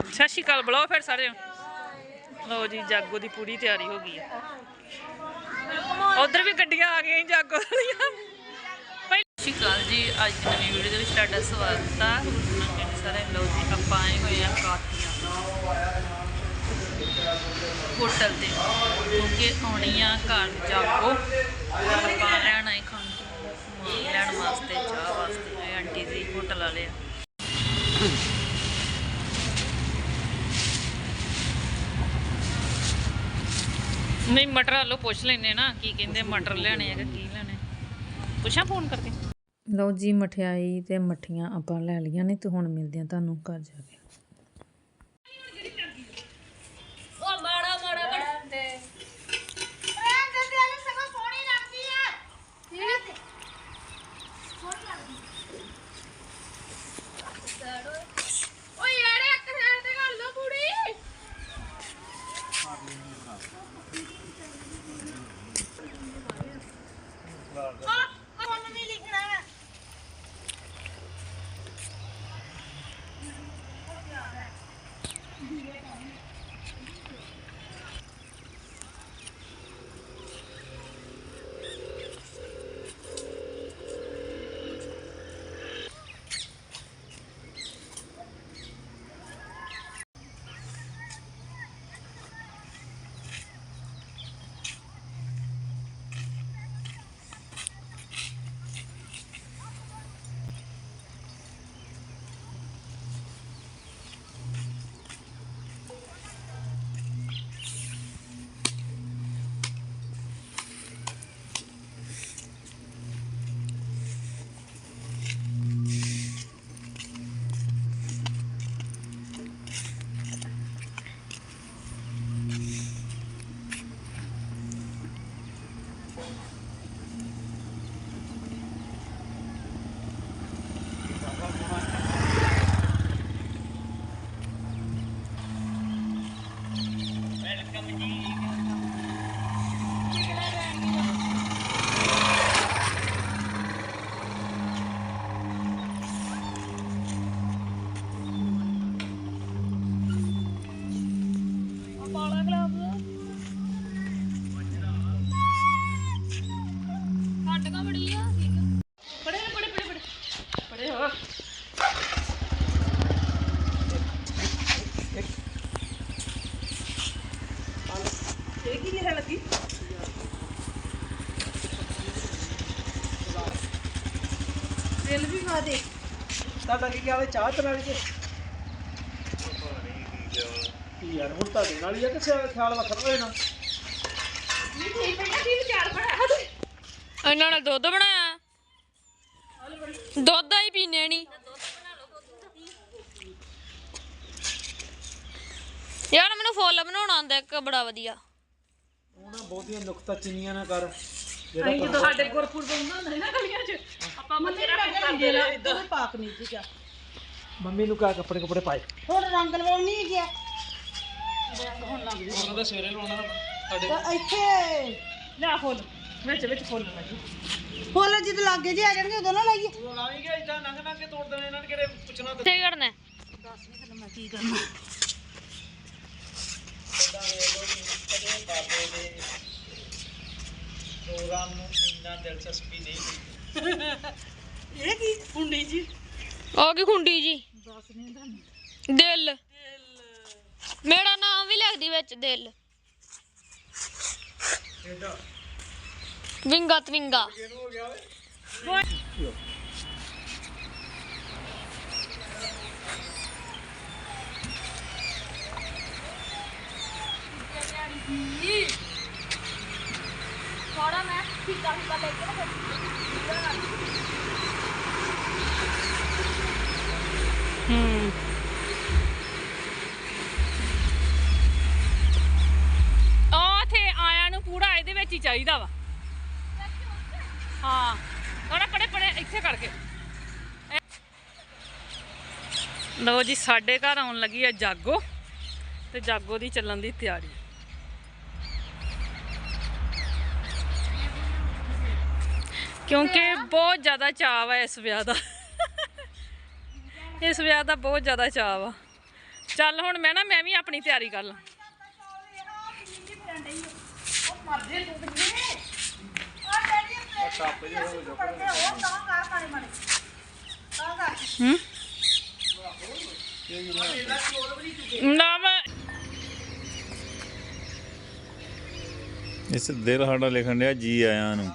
ਸਤਿ ਸ਼੍ਰੀ ਅਕਾਲ, ਬੁਲਾਓ ਫਿਰ ਸਾਰੇ। ਲਓ ਜੀ, ਜਾਗੋ ਦੀ ਪੂਰੀ ਤਿਆਰੀ ਹੋ ਗਈ ਹੈ ਉਧਰ ਵੀ ਗੱਡੀਆਂ ਆ ਗਈਆਂ ਜਾਗੋ ਵਾਲੀਆਂ। ਸਤਿ ਸ਼੍ਰੀ ਅਕਾਲ ਜੀ। ਅੱਜ ਦੀ ਨਵੀਂ ਵੀਡੀਓ ਦੇ ਵਿੱਚ ਤੁਹਾਡਾ ਸਵਾਗਤ ਹੈ ਸਾਰੇ ਲਓ ਜੀ, ਆਪਾਂ ਆਏ ਹੋਏ ਆ ਕਾਠੀਆਂ। ਹੋਟਲ ਤੇ। ਕਿਉਂਕਿ ਆਉਣੀ ਆ ਘਰ ਜਾਗੋ। ਆਪਾਂ ਲੈਣ ਆਏ ਖਾਣ। ਲੈਣ ਵਾਸਤੇ, ਚਾਹ ਵਾਸਤੇ। ਆਂਟੀ ਜੀ, ਹੋਟਲ ਵਾਲੇ ਆ। ਨਹੀਂ, ਮਟਰ ਵਾਲੋ ਪੁੱਛ ਲੈਨੇ ਨਾ, ਕੀ ਕਹਿੰਦੇ ਮਟਰ ਲੈਣੇ ਆ ਕੀ ਲੈਣੇ ਪੁੱਛਾਂ ਫੋਨ ਕਰਕੇ? ਲਓ ਜੀ, ਮਠਿਆਈ ਤੇ ਮੱਠੀਆਂ ਆਪਾਂ ਲੈ ਲਈਆਂ ਨੇ ਤੇ ਹੁਣ ਮਿਲਦੇ ਆ ਤੁਹਾਨੂੰ ਘਰ ਜਾ ਕੇ। ਤੁਹਾਡਾ ਕੀ ਕਿਹਾ ਵੇ ਚਾਹ ਤੇ ਨਾਲ ਕੇ ਕੀ ਯਾਰ ਹੁਣ ਤੁਹਾਡੇ ਨਾਲ ਹੀ ਆ ਕਿ ਸਿਆ- ਖਿਆਲ ਵੱਖਰਾ ਹੋਏ ਨਾ। ਇਹਨਾਂ ਨੇ ਦੁੱਧ ਬਣਾਇਆ। ਦੁੱਧ ਹੀ ਪੀਨੇ ਨਹੀਂ ਯਾਰ ਮੈਨੂੰ ਫੁੱਲ ਬਣਾਉਣਾ ਆਉਂਦਾ ਇੱਕ ਬੜਾ ਵਧੀਆ। ਬਹੁਤੀਆਂ ਨੁਕਤਾ ਚੀਨੀਆਂ ਨਾ ਕਰ। ਅਸੀਂ ਜਦੋਂ ਸਾਡੇ ਗੁਰਪੁਰ ਹੁੰਦਾ ਸੀ ਨਾ ਗਲੀਆਂ 'ਚ ਆਪਾਂ ਕੁਝ ਕਰਦੇ ਰਹੇ ਇਦਾਂ ਪਾਕ ਨਹੀਂ ਜੀ ਮੰਮੀ ਨੂੰ ਕਹਾ ਕੱਪੜੇ ਕੱਪੜੇ ਪਾਏ। ਹੁਣ ਰੰਗ ਲਵਾਉਣੀ ਹੈ ਗਿਆ ਉਹਨਾਂ ਦਾ ਸਵੇਰੇ ਲਾਉਣਾ ਸਾਡੇ ਤਾਂ ਇੱਥੇ। ਲਿਆ ਫੁੱਲ ਵਿੱਚ ਵਿੱਚ ਫੁੱਲ ਲੱਗੀ ਫੁੱਲ ਜਦ ਲੱਗੇ ਜੇ ਆ ਜਾਣਗੇ ਉਦੋਂ ਨਾ ਲਾਈਏ। ਲਾਏਗੇ ਇਦਾਂ ਨੰਗ ਨੰਗ ਕੇ ਤੋੜ ਦੇਣੇ ਇਹਨਾਂ ਨੇ ਕਿਹੜੇ ਪੁੱਛਣਾ ਤੇ। ਕਰਨਾ। ਪ੍ਰੋਗਰਾਮ ਨੂੰ ਇੰਨਾ ਦਿਲਚਸਪੀ ਨਹੀਂ ਇਹ ਕੀ ਹੁੰਡੀ ਜੀ ਆ ਕੀ ਖੁੰਡੀ ਜੀ। ਦਿਲ। ਮੇਰਾ ਨਾਮ ਵੀ ਲੱਗਦੀ ਵਿੱਚ ਦਿਲ। ਵਿੰਗਾ ਤਵਿੰਗਾ। ਥੋੜਾ ਮੈਂ ਫਿੱਕਾ ਫਿੱਕਾ ਲੈ ਕੇ ਨਾ ਹੂੰ। ਉਹ ਥੇ ਆਇਆਂ ਨੂੰ ਪੂਰਾ ਇਹਦੇ ਵਿੱਚ ਹੀ ਚਾਹੀਦਾ ਵਾ। ਹਾਂ ਥੋੜਾ ਪੜੇ ਪੜੇ ਇੱਥੇ ਕਰਕੇ ਲਓ ਜੀ, ਸਾਡੇ ਘਰ ਆਉਣ ਲੱਗੀ ਆ ਜਾਗੋ, ਤੇ ਜਾਗੋ ਦੀ ਚੱਲਣ ਦੀ ਤਿਆਰੀ। ਕਿਉਂਕਿ ਬਹੁਤ ਜ਼ਿਆਦਾ ਚਾਅ ਆ ਇਸ ਵਿਆਹ ਦਾ। ਇਸ ਵਿਆਹ ਦਾ ਬਹੁਤ ਜ਼ਿਆਦਾ ਚਾਅ ਵਾ। ਚੱਲ ਹੁਣ ਮੈਂ ਨਾ, ਮੈਂ ਵੀ ਆਪਣੀ ਤਿਆਰੀ ਕਰ ਲਾਂ। ਨਾ ਮੈਂ ਇਸ ਦਿਲ ਸਾਡਾ ਲਿਖਣ ਡਿਆ, ਜੀ ਆਇਆਂ ਨੂੰ।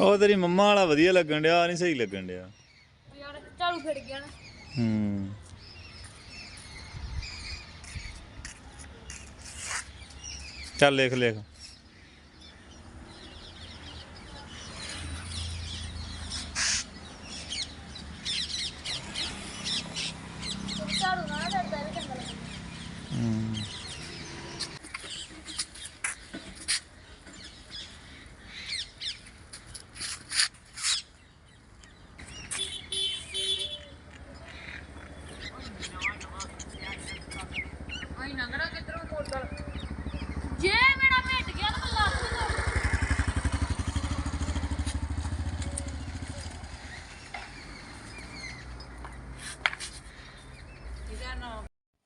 ਉਹ ਤੇਰੀ ਮੰਮਾ ਵਾਲਾ ਵਧੀਆ ਲੱਗਣ ਡਿਆ ਨਹੀਂ ਸਹੀ ਲੱਗਣ ਡਿਆ। ਯਾਰ ਝਾੜੂ ਫਿਰ ਗਿਆ ਨਾ। ਹੂੰ। ਚੱਲ ਲਿਖ ਲਿਖ ਝਾੜੂ ਨਾ ਡਰਦਾ ਵੀ ਚੰਗਾ ਲੱਗਦਾ ਹੂੰ ਜੇ ਮੇਰਾ ਭੇਟ ਗਿਆ ਤਾਂ ਮੈਂ ਲੱਖ ਦੂੰ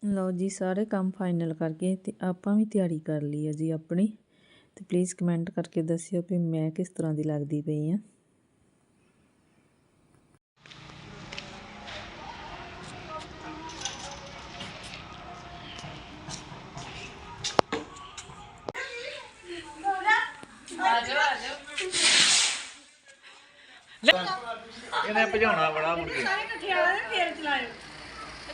ਲਓ ਜੀ ਸਾਰੇ ਕੰਮ ਫਾਈਨਲ ਕਰਕੇ ਤੇ ਆਪਾਂ ਵੀ ਤਿਆਰੀ ਕਰ ਲਈ ਹੈ ਜੀ ਆਪਣੀ। ਤੇ ਪਲੀਜ਼ ਕਮੈਂਟ ਕਰਕੇ ਦੱਸਿਓ ਵੀ ਮੈਂ ਕਿਸ ਤਰ੍ਹਾਂ ਦੀ ਲੱਗਦੀ ਪਈ ਆ। ਇਹਨੇ ਭਜਾਉਣਾ ਬੜਾ ਮੁੜ ਕੇ।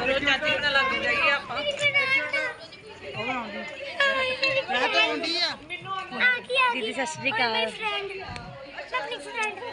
ਰੋਜ਼ ਚਾਚੀ ਨਾਲ ਲੱਗ ਜਾਈਏ ਆਪਾਂ ਮੈਂ ਤਾਂ ਹੁੰਦੀ ਆ ਦੀਦੀ ਸਤਿ ਸ਼੍ਰੀ ਅਕਾਲ ਆਪਣੀ ਫਰੈਂਡ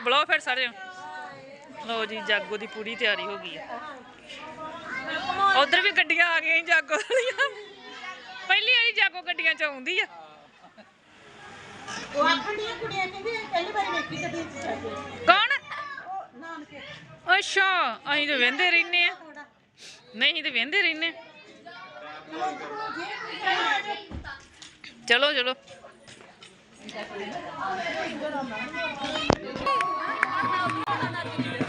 ਅਕਾਲ ਬੁਲਾਓ ਫਿਰ ਸਾਰੇ। ਲਓ ਜੀ ਜਾਗੋ ਦੀ ਪੂਰੀ ਤਿਆਰੀ ਹੋ ਗਈ ਹੈ। ਉਧਰ ਵੀ ਗੱਡੀਆਂ ਆ ਗਈਆਂ ਜਾਗੋ ਵਾਲੀਆਂ। ਪਹਿਲੀ ਵਾਲੀ ਜਾਗੋ ਗੱਡੀਆਂ ਚ ਆਉਂਦੀ ਆ। ਉਹ ਆਖਣ ਦੀਆਂ ਕੁੜੀਆਂ ਕਹਿੰਦੀ ਪਹਿਲੀ ਵਾਰੀ ਵੇਖੀ ਕਦੀ ਇੱਥੇ ਜਾ ਕੇ। ਕੌਣ? ਨਾਨਕੇ। ਅੱਛਾ ਅਸੀਂ ਤਾਂ ਵਹਿੰਦੇ ਰਹਿੰਦੇ ਆ। ਨਹੀਂ ਤਾਂ ਵਹਿੰਦੇ ਰਹਿੰਦੇ। ਆ। ਚਲੋ। ਚਲੋ ਮੇਰੀ